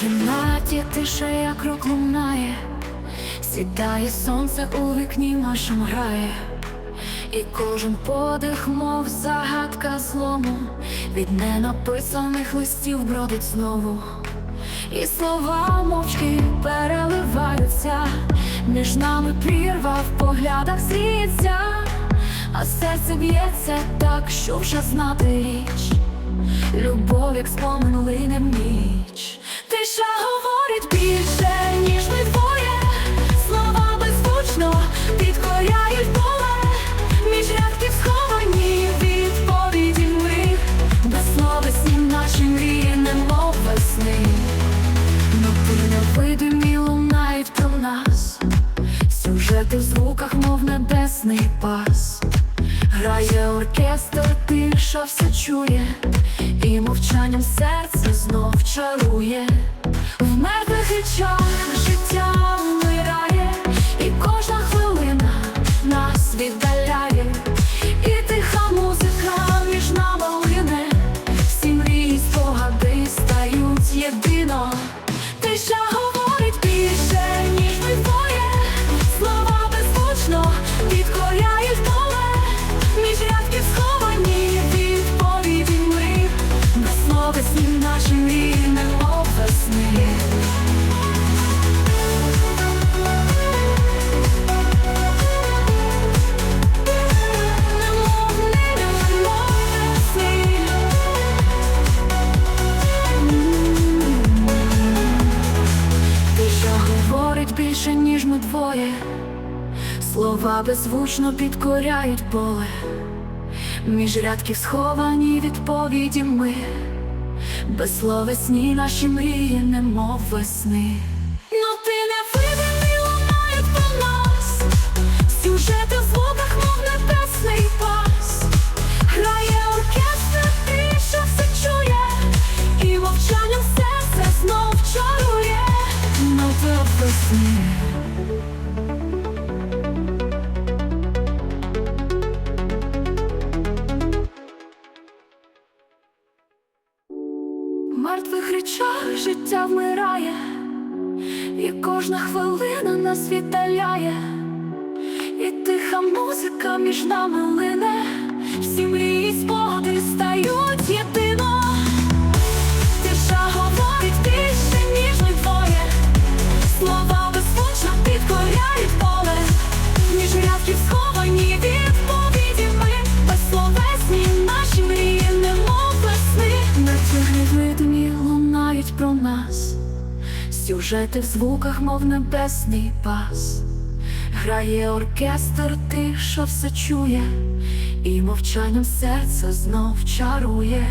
кімнаті тиша, як рок лунає, сідає сонце у вікні нашому грає, і кожен подих, мов загадка злому, від ненаписаних листів бродить знову. І слова мовчки переливаються, між нами прірва в поглядах зріється, а серце б'ється так, що вже знати річ. Любов, як спомин лине ніч. Тиша говорить більше, ніж ми двоє. Слова беззвучно підкоряють поле. Між рядків сховані відповіді ми. Безсловесні наші мрії, немов весни. Нотурно видимі лунають про нас. Сюжети в звуках, мов небесний пас. Грає оркестр, тиша все чує, і мовчанням серце знов чарує. Життя вмирає, і кожна хвилина нас віддаляє, і тиха музика між нами всі мрії, спогади стають єдино. Тиша говорить більше, ніж ми двоє, слова беззвучно підкоряють поле, між рядків сховані відповіді ми, безсловесні наші мрії, немов. Більше, ніж ми двоє. Слова беззвучно підкоряють поле. Між рядків сховані відповіді ми. Безсловесні наші мрії, немов весни. Мертвих речах життя вмирає, і кожна хвилина нас віддаляє, і тиха музика між нами лине, всі мрії спогади стають єдино. Тиша говорить більше, ніж ми двоє, слова беззвучно підкоряють поле, між рядків сховані сюжети в звуках, мов небесний пас. Грає оркестр, тиша все чує, і мовчанням серце знов чарує.